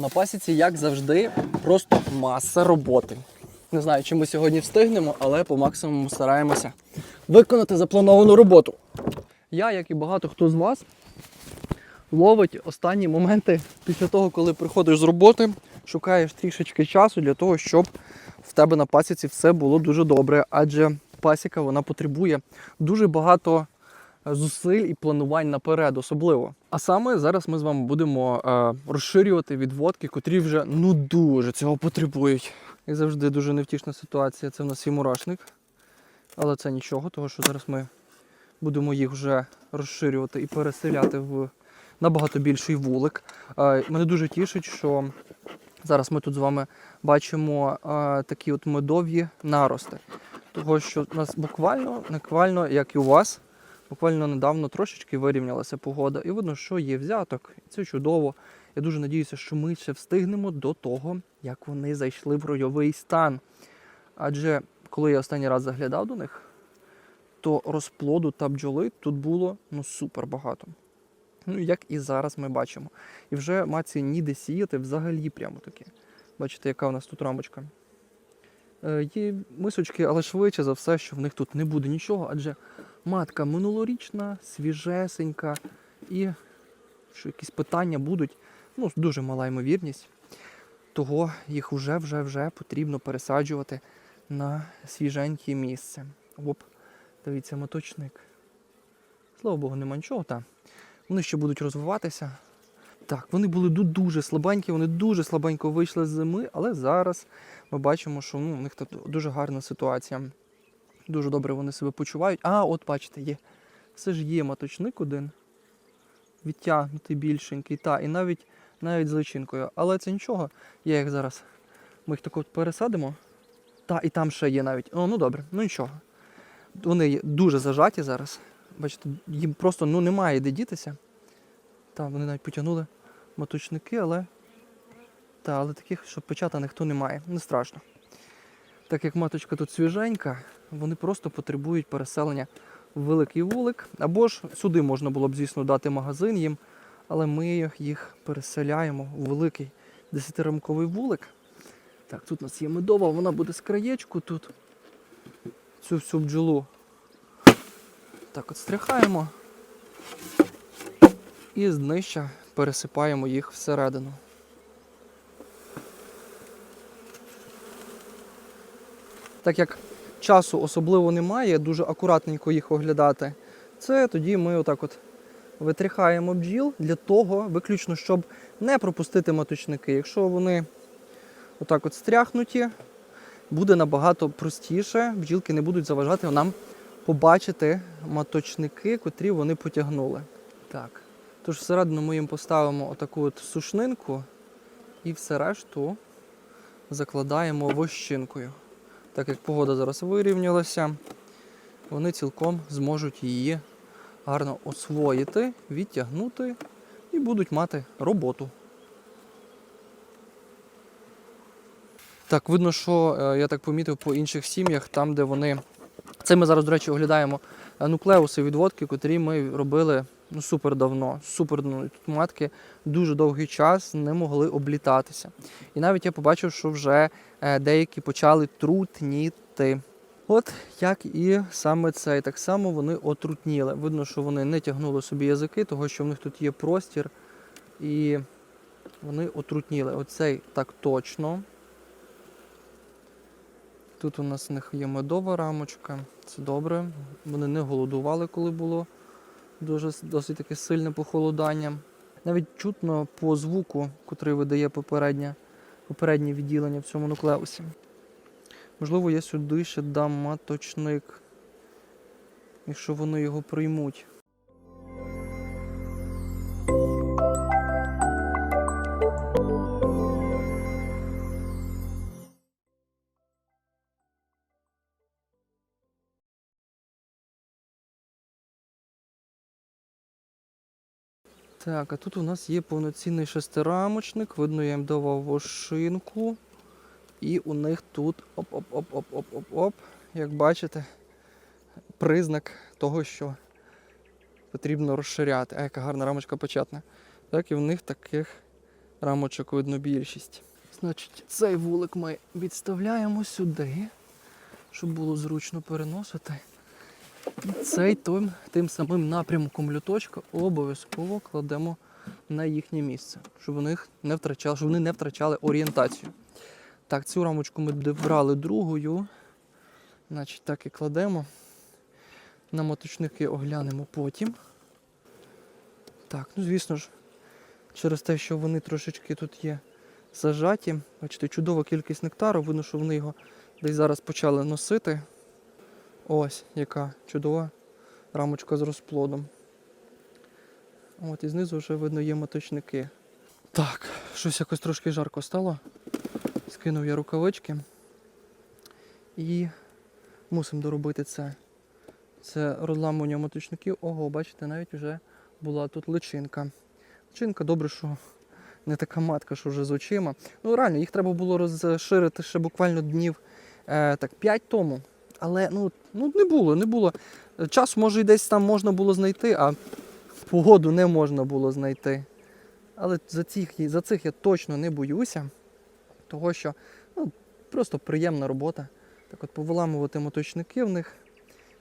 На пасіці, як завжди, просто маса роботи. Не знаю, чи ми сьогодні встигнемо, але по максимуму стараємося виконати заплановану роботу. Я, як і багато хто з вас, ловить останні моменти після того, коли приходиш з роботи, шукаєш трішечки часу для того, щоб в тебе на пасіці все було дуже добре. Адже пасіка вона потребує дуже багато зусиль і планувань наперед, особливо. А саме зараз ми з вами будемо е, розширювати відводки, котрі вже ну дуже цього потребують. Як завжди, дуже невтішна ситуація. Це в нас і мурашник. Але це нічого, тому що зараз ми будемо їх вже розширювати і переселяти в набагато більший вулик. Е, Мене дуже тішить, що зараз ми тут з вами бачимо е, такі от медові нарости. Того, що у нас буквально, буквально, як і у вас, буквально недавно трошечки вирівнялася погода. І видно, що є взяток. Це чудово. Я дуже надіюся, що ми ще встигнемо до того, як вони зайшли в ройовий стан. Адже коли я останній раз заглядав до них, то розплоду та бджоли тут було ну супер багато. Ну, як і зараз ми бачимо. І вже маці ніде сіяти взагалі прямо таки. Бачите, яка у нас тут рамочка. Е, Є мисочки, але швидше за все, що в них тут не буде нічого, адже матка минулорічна, свіжесенька, і що якісь питання будуть, ну, дуже мала ймовірність. Того їх вже вже вже потрібно пересаджувати на свіженьке місце. Оп, дивіться, моточник. Слава Богу, нема нічого, та. Вони ще будуть розвиватися. Так, вони були дуже слабенькі, вони дуже слабенько вийшли з зими, але зараз ми бачимо, що ну, у них тут дуже гарна ситуація. Дуже добре вони себе почувають. А, от бачите, є. Все ж є маточник один. Відтягнутий більшенький, та, і навіть навіть з личинкою. Але це нічого. Я їх зараз. Ми їх так от пересадимо. Та, і там ще є навіть. О, ну добре, ну нічого. Вони дуже зажаті зараз. Бачите, їм просто ну, немає де дітися. Та, вони навіть потягнули маточники, але. Та, але таких, щоб печата ніхто не має. Не страшно. Так як маточка тут свіженька, вони просто потребують переселення в великий вулик. Або ж сюди можна було б, звісно, дати магазин їм, але ми їх переселяємо в великий 10-рамковий вулик. Так, тут у нас є медова, вона буде з краєчку тут. Цю всю бджолу. Так, от стряхаємо. І з днища пересипаємо їх всередину. Так як часу особливо немає, дуже акуратненько їх оглядати, це тоді ми отак от витряхаємо бджіл для того, виключно, щоб не пропустити маточники. Якщо вони отак от стряхнуті, буде набагато простіше, бджілки не будуть заважати нам побачити маточники, котрі вони потягнули. Так. Тож всередину ми їм поставимо отаку от сушнинку і все решту закладаємо вощинкою. Так як погода зараз вирівнялася, вони цілком зможуть її гарно освоїти, відтягнути і будуть мати роботу. Так, видно, що е, я так помітив по інших сім'ях, там, де вони. Це ми зараз, до речі, оглядаємо е, нуклеуси відводки, котрі ми робили ну, супер давно. Супер давно. Тут матки дуже довгий час не могли облітатися. І навіть я побачив, що вже е, деякі почали трутніти. От як і саме цей. Так само вони отрутніли. Видно, що вони не тягнули собі язики, того що в них тут є простір. І вони отрутніли. Оцей так точно. Тут у нас в них є медова рамочка. Це добре. Вони не голодували, коли було дуже досить таке сильне похолодання. Навіть чутно по звуку, котрий видає попереднє, попереднє відділення в цьому нуклеусі. Можливо, я сюди ще дам маточник, якщо вони його приймуть. Так, а тут у нас є повноцінний шестирамочник. Видно, я їм давав вошинку. І у них тут оп-оп-оп-оп-оп-оп-оп. Як бачите, признак того, що потрібно розширяти. А яка гарна рамочка початна. Так, і в них таких рамочок видно більшість. Значить, цей вулик ми відставляємо сюди, щоб було зручно переносити. Цей тим, тим самим напрямком люточка обов'язково кладемо на їхнє місце, щоб вони не втрачали, щоб вони не втрачали орієнтацію. Так, цю рамочку ми брали другою. Значить, так і кладемо. На моточники оглянемо потім. Так, ну звісно ж, через те, що вони трошечки тут є зажаті. Бачите, чудова кількість нектару. Видно, що вони його десь зараз почали носити. Ось яка чудова рамочка з розплодом. От і знизу вже видно є моточники. Так, щось якось трошки жарко стало. Скинув я рукавички. І мусимо доробити це. Це розламування моточників. Ого, бачите, навіть вже була тут личинка. Личинка, добре, що не така матка, що вже з очима. Ну реально, їх треба було розширити ще буквально днів е, так, 5 тому. Але ну, ну не було, не було. Час, може, і десь там можна було знайти, а погоду не можна було знайти. Але за цих, за цих я точно не боюся, того що ну, просто приємна робота. Так от повиламувати моточники в них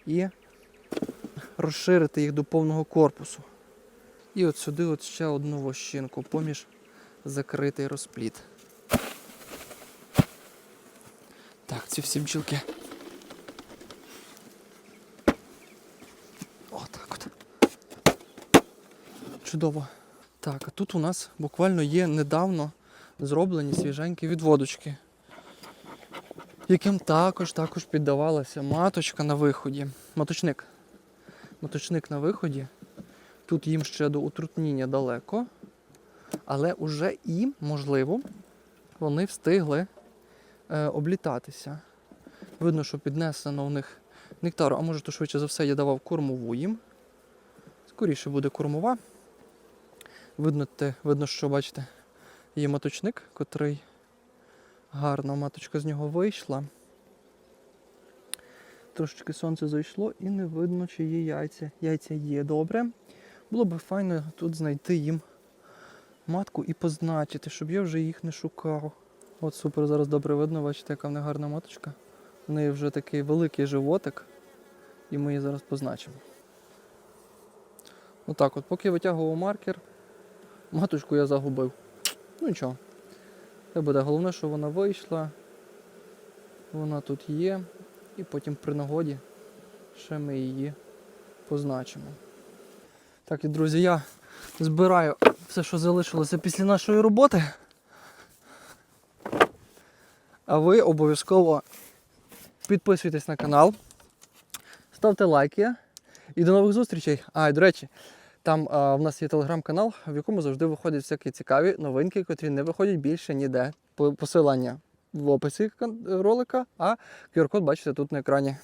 і розширити їх до повного корпусу. І от сюди от ще одну вощинку поміж закритий розпліт. Так, ці всі бджілки. Отак от. Чудово. Так, а тут у нас буквально є недавно зроблені свіженькі відводочки, яким також також піддавалася маточка на виході. Маточник. Маточник на виході. Тут їм ще до утрутніння далеко, але вже і, можливо, вони встигли е, облітатися. Видно, що піднесено у них нектару, а може, то швидше за все я давав кормову їм. Скоріше буде кормова. Видно, те, видно, що бачите, є маточник, котрий гарна маточка з нього вийшла. Трошечки сонце зайшло і не видно, чи є яйця. Яйця є добре. Було б файно тут знайти їм матку і позначити, щоб я вже їх не шукав. От супер, зараз добре видно, бачите, яка в неї гарна маточка. В неї вже такий великий животик, і ми її зараз позначимо. Отак от, поки витягував маркер, маточку я загубив. Ну нічого. Це буде головне, що вона вийшла. Вона тут є. І потім при нагоді ще ми її позначимо. Так, і друзі, я збираю все, що залишилося після нашої роботи. А ви обов'язково підписуйтесь на канал, ставте лайки і до нових зустрічей. А, і до речі, там а, в нас є телеграм-канал, в якому завжди виходять всякі цікаві новинки, котрі не виходять більше ніде. По- Посилання в описі ролика, а QR-код бачите тут на екрані.